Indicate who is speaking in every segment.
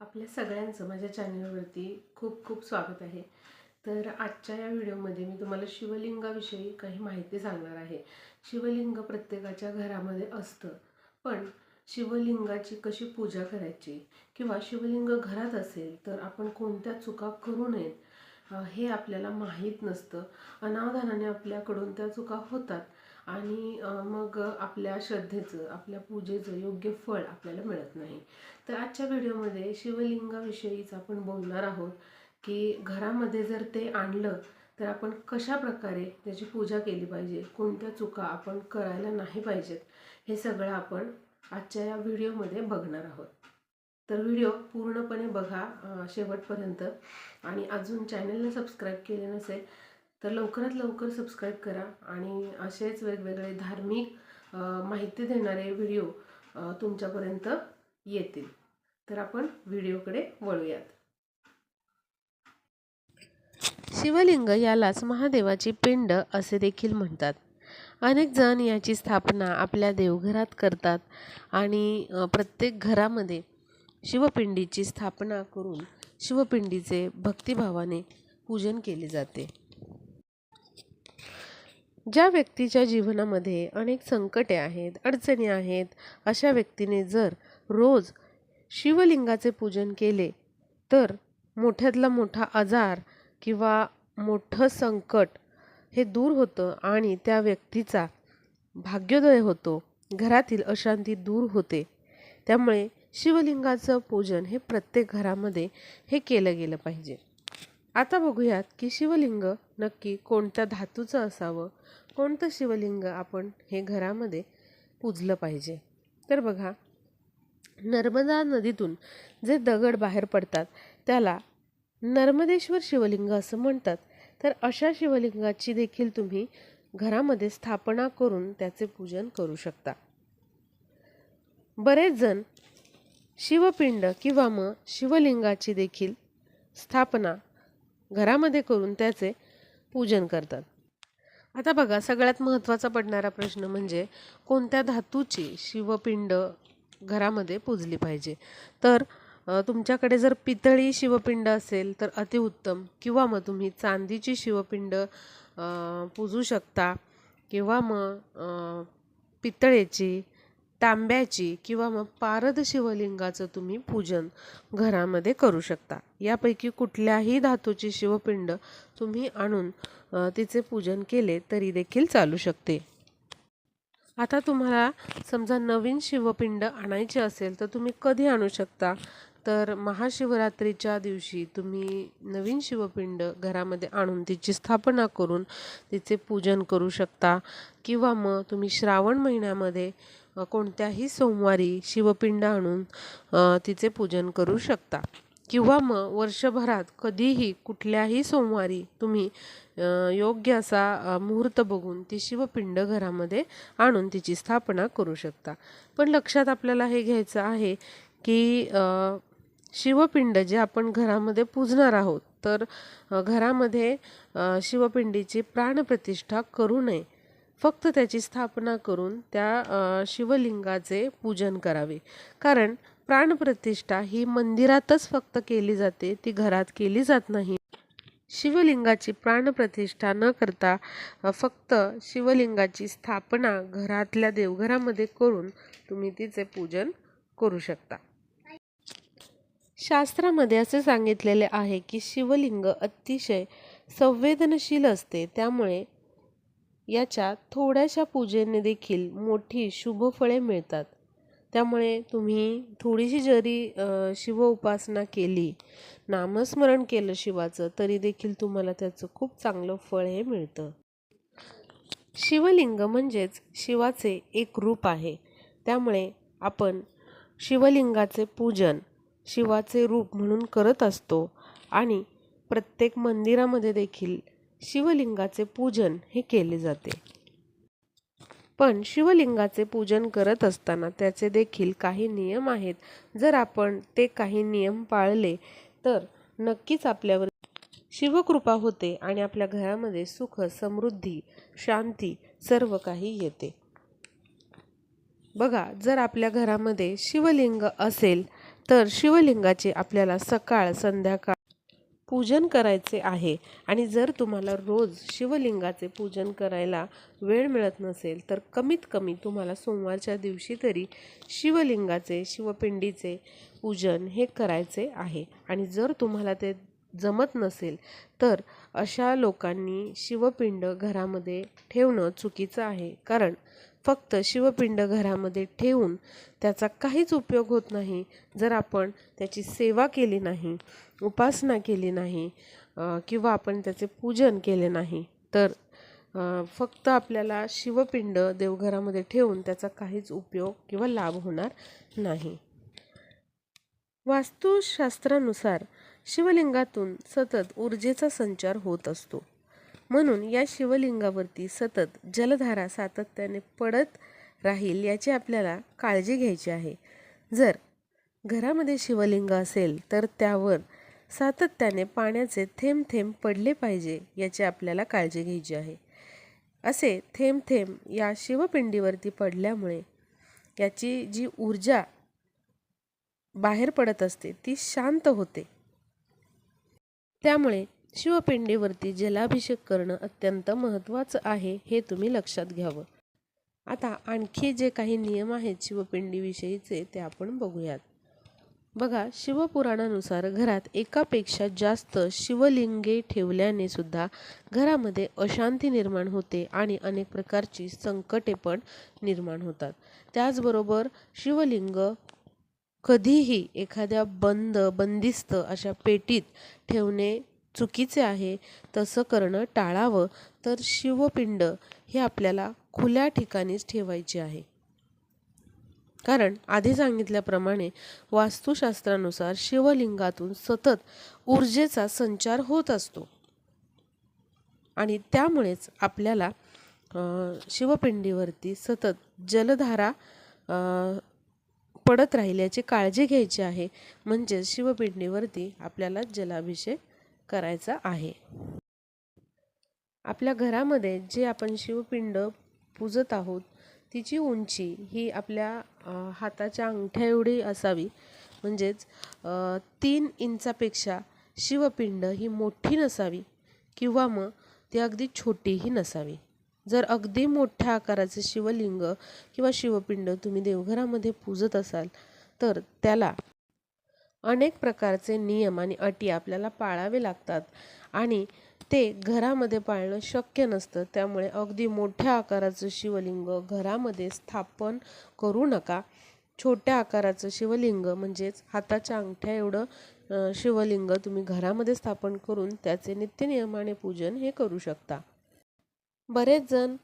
Speaker 1: आपल्या सगळ्यांचं माझ्या चॅनलवरती खूप खूप स्वागत आहे. तर आजच्या या व्हिडिओमध्ये मी तुम्हाला शिवलिंगाविषयी काही माहिती सांगणार आहे. शिवलिंग प्रत्येकाच्या घरामध्ये असतं पण शिवलिंगाची कशी पूजा करायची किंवा शिवलिंग घरात असेल तर आपण कोणत्या चुका करू नयेत हे आपल्याला माहीत नसतं. अनावधानाने आपल्याकडून त्या चुका होतात. आणि मग आपल्या श्रद्धेचं आपल्या पूजेचं योग्य फळ आपल्याला मिळत नाही. तर आजच्या व्हिडिओमध्ये शिवलिंगाविषयीच आपण बोलणार आहोत की घरामध्ये जर ते आणलं तर आपण कशा प्रकारे त्याची पूजा केली पाहिजे? कोणत्या चुका आपण करायला नाही पाहिजेत? हे सगळं आपण आजच्या या व्हिडिओमध्ये बघणार आहोत. तर व्हिडिओ पूर्णपणे बघा शेवटपर्यंत. आणि अजून चॅनलला सबस्क्राईब केले नसेल तर लवकरात लवकर सबस्क्राईब करा आणि असेच वेगवेगळे धार्मिक माहिती देणारे व्हिडिओ तुमच्यापर्यंत येतील. तर आपण व्हिडिओकडे वळूयात. शिवलिंग यालाच महादेवाची पिंड असे देखील म्हणतात. अनेक जण याची स्थापना आपल्या देवघरात करतात आणि प्रत्येक घरामध्ये शिवपिंडीची स्थापना करून शिवपिंडीचे भक्तिभावाने पूजन केले जाते. ज्या व्यक्तीच्या जीवनामध्ये अनेक संकटे आहेत अडचणी आहेत अशा व्यक्तीने जर रोज शिवलिंगाचे पूजन केले तर मोठ्यातला मोठा आजार किंवा मोठं संकट हे दूर होतं आणि त्या व्यक्तीचा भाग्योदय होतो घरातील अशांती दूर होते. त्यामुळे शिवलिंगाचं पूजन हे प्रत्येक घरामध्ये हे केलं गेलं पाहिजे. आता बघूयात की शिवलिंग नक्की कोणत्या धातूचं असावं? कोणतं शिवलिंग आपण हे घरामध्ये पूजलं पाहिजे? तर बघा नर्मदा नदीतून जे दगड बाहेर पडतात त्याला नर्मदेश्वर शिवलिंग असं म्हणतात. तर अशा शिवलिंगाची देखील तुम्ही घरामध्ये स्थापना करून त्याचे पूजन करू शकता. बरेच जण शिवपिंड किंवा मग शिवलिंगाची देखील स्थापना घरामध्ये करून त्याचे पूजन करतात. आता बघा सगळ्यात महत्त्वाचा पडणारा प्रश्न म्हणजे कोणत्या धातूची शिवपिंड घरामध्ये पूजली पाहिजे? तर तुमच्याकडे जर पितळी शिवपिंड असेल तर अतिउत्तम. किंवा मग तुम्ही चांदीची शिवपिंड पूजू शकता. किंवा मग पितळेची तांब्याची किंवा मग पारद शिवलिंगाचं तुम्ही पूजन घरामध्ये करू शकता. यापैकी कुठल्याही धातूची शिवपिंड तुम्ही आणून तिचे पूजन केले तरी देखील चालू शकते. आता तुम्हाला समजा नवीन शिवपिंड आणायची असेल तर तुम्ही कधी आणू शकता? तर महाशिवरात्रीच्या दिवशी तुम्ही नवीन शिवपिंड घरामध्ये आणून तिची स्थापना करून तिचे पूजन करू शकता. किंवा मग तुम्ही श्रावण महिन्यामध्ये कोणत्याही सोमवारी शिवपिंड आणून तिचे पूजन करू शकता. किंवा मग वर्षभरात कधीही कुठल्याही सोमवारी तुम्ही योग्य असा मुहूर्त बघून ती शिवपिंड घरामध्ये आणून तिची स्थापना करू शकता. पण लक्षात आपल्याला हे घ्यायचं आहे की शिवपिंड जे आपण घरामध्ये पूजणार आहोत तर घरामध्ये शिवपिंडीची प्राणप्रतिष्ठा करू नये. फक्त त्याची स्थापना करून त्या शिवलिंगाचे पूजन करावे. कारण प्राणप्रतिष्ठा ही मंदिरातच फक्त केली जाते ती घरात केली जात नाही. शिवलिंगाची प्राणप्रतिष्ठा न करता फक्त शिवलिंगाची स्थापना घरातल्या देवघरामध्ये करून तुम्ही तिचे पूजन करू शकता. शास्त्रामध्ये असे सांगितलेले आहे की शिवलिंग अतिशय संवेदनशील असते त्यामुळे याच्या थोड्याशा पूजेने देखील मोठी शुभफळे मिळतात. त्यामुळे तुम्ही थोडीशी जरी शिव उपासना केली नामस्मरण केलं शिवाचं तरी देखील तुम्हाला त्याचं खूप चांगलं फळ हे मिळतं. शिवलिंग म्हणजेच शिवाचे एक रूप आहे. त्यामुळे आपण शिवलिंगाचे पूजन शिवाचे रूप म्हणून करत असतो आणि प्रत्येक मंदिरामध्ये देखील शिवलिंगाचे पूजन हे केले जाते. पण शिवलिंगाचे पूजन करत असताना त्याचे देखील काही नियम आहेत. जर आपण ते काही नियम पाळले तर नक्कीच आपल्यावर शिवकृपा होते आणि आपल्या घरामध्ये सुख समृद्धी शांती सर्व काही येते. बघा जर आपल्या घरामध्ये शिवलिंग असेल तर शिवलिंगाचे आपल्याला सकाळ संध्याकाळ पूजन करायचे आहे. आणि जर तुम्हाला रोज शिवलिंगाचे पूजन करायला वेळ मिळत नसेल तर कमीत कमी तुम्हाला सोमवारच्या दिवशी तरी शिवलिंगाचे शिवपिंडीचे पूजन हे करायचे आहे. आणि जर तुम्हाला ते जमत नसेल तर अशा लोकांनी शिवपिंड घरामध्ये ठेवणं चुकीचं आहे. कारण फक्त शिवपिंड घरामध्ये ठेवून त्याचा काहीच उपयोग होत नाही जर आपण त्याची सेवा केली नाही उपासना केली नाही किंवा आपण त्याचे पूजन केले नाही तर फक्त आपल्याला शिवपिंड देवघरामध्ये ठेवून त्याचा काहीच उपयोग किंवा लाभ होणार नाही. वास्तुशास्त्रानुसार शिवलिंगातून सतत ऊर्जेचा संचार होत असतो. म्हणून या शिवलिंगावरती सतत जलधारा सातत्याने पडत राहील याची आपल्याला काळजी घ्यायची आहे. जर घरामध्ये शिवलिंग असेल तर त्यावर सातत्याने पाण्याचे थेंब थेंब पडले पाहिजे याची आपल्याला काळजी घ्यायची आहे. असे थेंब थेंब या शिवपिंडीवरती पडल्यामुळे याची जी ऊर्जा बाहेर पडत असते ती शांत होते. त्यामुळे शिवपिंडीवरती जलाभिषेक करणं अत्यंत महत्त्वाचं आहे हे तुम्ही लक्षात घ्यावं. आता आणखी जे काही नियम आहेत शिवपिंडीविषयीचे ते आपण बघूयात. बघा शिवपुराणानुसार घरात एकापेक्षा जास्त शिवलिंगे ठेवल्याने सुद्धा घरामध्ये अशांती निर्माण होते आणि अनेक प्रकारची संकटे पण निर्माण होतात. त्याचबरोबर शिवलिंग कधीही एखाद्या बंद बंदिस्त अशा पेटीत ठेवणे चुकीचे आहे तसं करणं टाळावं तर शिवपिंड हे आपल्याला खुल्या ठिकाणीच ठेवायचे आहे. कारण आधी सांगितल्याप्रमाणे वास्तुशास्त्रानुसार शिवलिंगातून सतत ऊर्जेचा संचार होत असतो. आणि त्यामुळेच आपल्याला शिवपिंडीवरती सतत जलधारा पडत राहिल्याची काळजी घ्यायची आहे. म्हणजेच शिवपिंडीवरती आपल्याला जलाभिषेक करायचा आहे. आपल्या घरामध्ये जे आपण शिवपिंड पूजत आहोत तिची उंची ही आपल्या हाताच्या अंगठ्या एवढी असावी. म्हणजेच तीन इंचापेक्षा शिवपिंड ही मोठी नसावी किंवा मग ती अगदी छोटीही नसावी. जर अगदी मोठ्या आकाराचे शिवलिंग किंवा शिवपिंड तुम्ही देवघरामध्ये पूजत असाल तर त्याला अनेक प्रकारचे नियम आणि अटी आपल्याला पाळावे लागतात. आणि ते घरामध्ये पाळणं शक्य नसतं. त्यामुळे अगदी मोठ्या आकाराचं शिवलिंग घरामध्ये स्थापन करू नका. छोट्या आकाराचं शिवलिंग म्हणजेच हाताच्या अंगठ्या एवढं शिवलिंग तुम्ही घरामध्ये स्थापन करून त्याचे नित्यनियमाने पूजन हे करू शकता. बरेच जण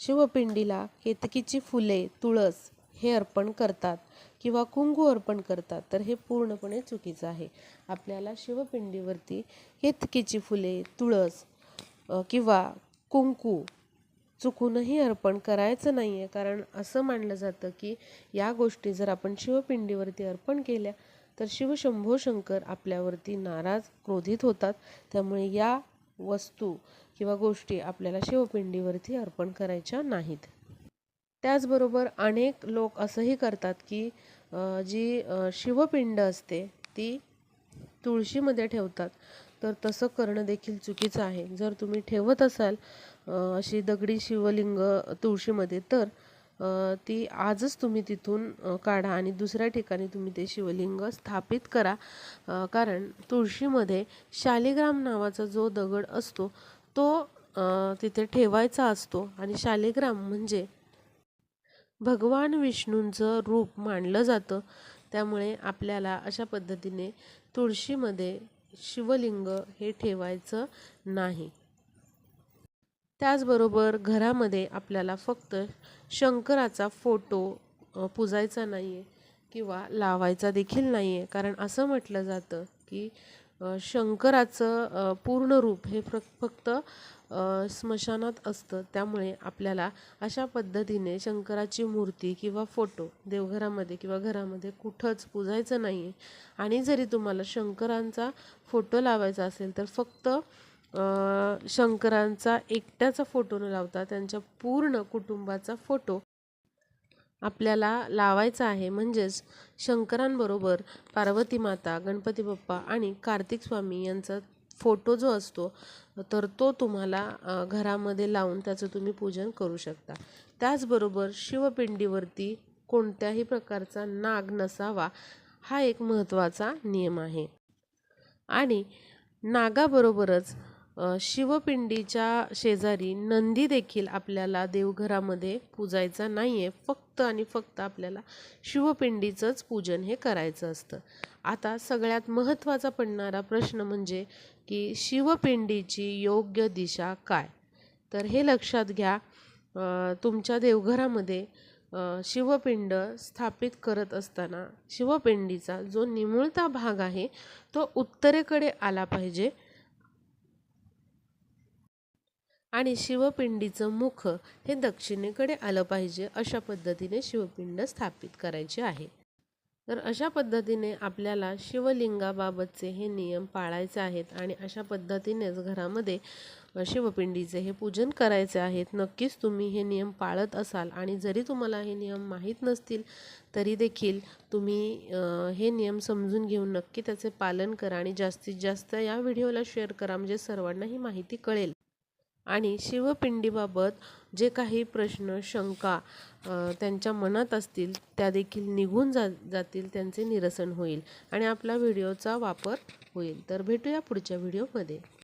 Speaker 1: शिवपिंडीला केतकीची फुले तुळस हे अर्पण करतात किंवा कुंकू अर्पण करतात तर हे पूर्णपणे चुकीचं आहे. आपल्याला शिवपिंडीवरती केतकीची फुले तुळस किंवा कुंकू चुकूनही अर्पण करायचं नाही आहे कारण असं मानलं जातं की या गोष्टी जर आपण शिवपिंडीवरती अर्पण केल्या तर शिवशंभो शंकर आपल्यावरती नाराज क्रोधित होतात. त्यामुळे या वस्तू किंवा गोष्टी आपल्याला शिवपिंडीवरती अर्पण करायच्या नाहीत. त्याचबरोबर अनेक लोक असंही करतात की जी शिवपिंड असते ती तुळशीमध्ये ठेवतात. तर तसं करणं देखील चुकीचं आहे. जर तुम्ही ठेवत असाल अशी दगडी शिवलिंग तुळशीमध्ये तर ती आजच तुम्ही तिथून काढा आणि दुसऱ्या ठिकाणी तुम्ही ते शिवलिंग स्थापित करा. कारण तुळशीमध्ये शालिग्राम नावाचा जो दगड असतो तो तिथे ठेवायचा असतो. आणि शालिग्राम म्हणजे भगवान विष्णूंचं रूप मानलं जातं. त्यामुळे आपल्याला अशा पद्धतीने तुळशीमध्ये शिवलिंग हे ठेवायचं नाही. त्याचबरोबर घरामध्ये आपल्याला फक्त शंकराचा फोटो पुजायचा नाही आहे किंवा लावायचा देखील नाही आहे कारण असं म्हटलं जातं की शंकराचं पूर्ण रूप हे फक फक्त स्मशानात असतं. त्यामुळे आपल्याला अशा पद्धतीने शंकराची मूर्ती किंवा फोटो देवघरामध्ये किंवा घरामध्ये कुठंच पूजायचं नाही आहे आणि जरी तुम्हाला शंकरांचा फोटो लावायचा असेल तर फक्त शंकरांचा एकट्याचा फोटो न लावता त्यांच्या पूर्ण कुटुंबाचा फोटो आपल्याला लावायचा आहे. म्हणजेच शंकरांबरोबर पार्वती माता गणपती बाप्पा आणि कार्तिक स्वामी यांचा फोटो जो असतो तर तो तुम्हाला घरामध्ये लावून त्याचं तुम्ही पूजन करू शकता. त्याचबरोबर शिवपिंडीवरती कोणत्याही प्रकारचा नाग नसावा हा एक महत्त्वाचा नियम आहे. आणि नागाबरोबरच शिवपिंडीच्या शेजारी नंदी देखील आपल्याला देवघरामध्ये पूजायचा नाही आहे फक्त आणि फक्त आपल्याला शिवपिंडीचंच पूजन हे करायचं असतं. आता सगळ्यात महत्त्वाचा पडणारा प्रश्न म्हणजे की शिवपिंडीची योग्य दिशा काय? तर हे लक्षात घ्या तुमच्या देवघरामध्ये शिवपिंड स्थापित करत असताना शिवपिंडीचा जो निमुळता भाग आहे तो उत्तरेकडे आला पाहिजे. आणि शिवपिंडीचं मुख हे दक्षिणेकडे आलं पाहिजे अशा पद्धतीने शिवपिंड स्थापित करायचे आहे. तर अशा पद्धतीने आपल्याला शिवलिंगाबाबतचे हे नियम पाळायचे आहेत आणि अशा पद्धतीनेच घरामध्ये शिवपिंडीचे हे पूजन करायचे आहेत. नक्कीच तुम्ही हे नियम पाळत असाल आणि जरी तुम्हाला हे नियम माहीत नसतील तरी देखील तुम्ही हे नियम समजून घेऊन नक्की त्याचे पालन करा आणि जास्तीत जास्त या व्हिडिओला शेअर करा. म्हणजे सर्वांना ही माहिती कळेल. आणि शिवपिंडीबाबत जे काही प्रश्न शंका त्यांच्या मनात असतील त्या देखील निघून जा जातील त्यांचे निरसन होईल आणि आपला व्हिडिओचा वापर होईल. तर भेटूया पुढच्या व्हिडिओमध्ये.